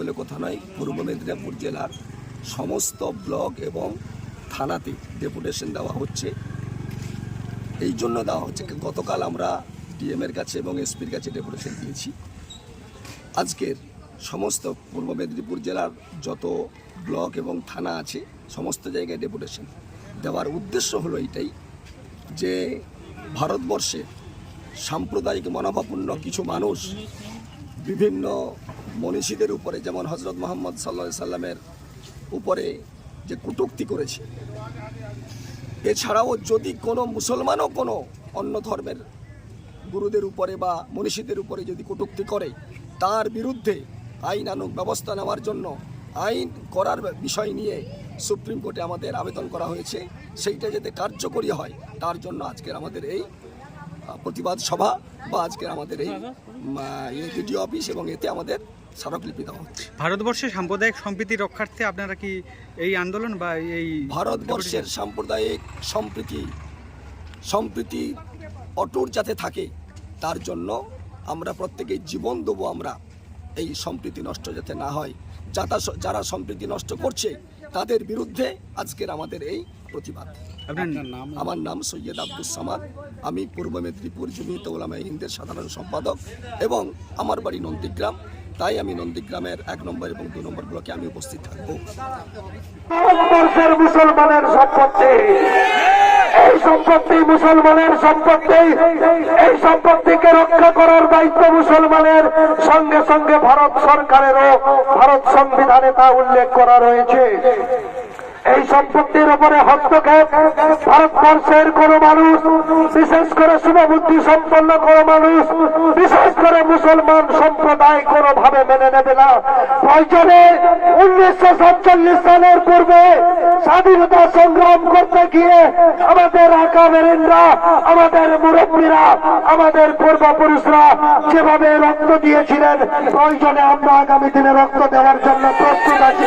বলে কথা নয়। পূর্ব মেদিনীপুর জেলার সমস্ত ব্লক এবং থানাতে ডেপুটেশন দেওয়া হচ্ছে। এই জন্য দেওয়া হচ্ছে। গতকাল আমরা ডিএমের কাছে এবং এসপির কাছে ডেপুটেশন দিয়েছি। আজকের সমস্ত পূর্ব মেদিনীপুর জেলার যত ব্লক এবং থানা আছে, সমস্ত জায়গায় ডেপুটেশন দেওয়ার উদ্দেশ্য হলো এটাই যে ভারতবর্ষে সাম্প্রদায়িক মনোভাবপূর্ণ কিছু মানুষ বিভিন্ন মনীষীদের উপরে, যেমন হজরত মোহাম্মদ সাল্লা সাল্লামের উপরে যে কটূক্তি করেছে। এছাড়াও যদি কোনো মুসলমানও কোনো অন্য ধর্মের গুরুদের উপরে বা মনীষীদের উপরে যদি কটূক্তি করে, তার বিরুদ্ধে আইন আনুক, ব্যবস্থা নেওয়ার জন্য আইন করার বিষয় নিয়ে সুপ্রিম কোর্টে আমাদের আবেদন করা হয়েছে, সেইটা যাতে কার্যকরী হয়, তার জন্য আজকের আমাদের এই প্রতিবাদ সভা বা আজকের আমাদের এই ভিডিও অফিস এবং এতে আমাদের স্মারকলিপি দেওয়া হচ্ছে। ভারতবর্ষে সাম্প্রদায়িক সম্প্রীতি রক্ষার্থে আপনারা কি এই আন্দোলন বা এই ভারতবর্ষের সাম্প্রদায়িক সম্প্রীতি সম্প্রীতি অটুট যাতে থাকে তার জন্য আমরা প্রত্যেকে জীবন দেবো আমরা এই সম্প্রীতি নষ্ট যাতে না হয়। যাতা যারা সম্প্রীতি নষ্ট করছে তাদের বিরুদ্ধে আজকের আমাদের এই প্রতিবাদ। আমার নাম সৈয়দ আব্দুল সামাদ। আমি পূর্ব মেদিনীপুর জমিয়ত ওলামা হিন্দের সাধারণ সম্পাদক এবং আমার বাড়ি নন্দীগ্রাম। তাই আমি নন্দীগ্রামের এক নম্বর এবং দু নম্বর ব্লকে আমি উপস্থিত থাকব। মুসলমানের সম্পত্তি। এই সম্পত্তি মুসলমানের সম্পত্তি। এই সম্পত্তিকে রক্ষা করার দায়িত্ব মুসলমানের। সঙ্গে সঙ্গে ভারত সরকারেরও ভারত সংবিধানে তা উল্লেখ করা রয়েছে। এই সম্পত্তির উপরে হস্তক্ষেপ। ভারতবর্ষের কোন মানুষ, বিশেষ করে শুভবুদ্ধি সম্পন্ন কোন মানুষ, বিশেষ করে মুসলমান সম্প্রদায় কোনোভাবে মেনে নেবে না। প্রয়োজনে উনিশশো সাতচল্লিশ সালের পূর্বে স্বাধীনতা সংগ্রাম করতে গিয়ে আমাদের আকামেরিনরা আমাদের মুরব্বীরা, আমাদের পূর্বপুরুষরা যেভাবে রক্ত দিয়েছিলেন, প্রয়োজনে আমরা আগামী দিনে রক্ত দেওয়ার জন্য প্রস্তুত আছি।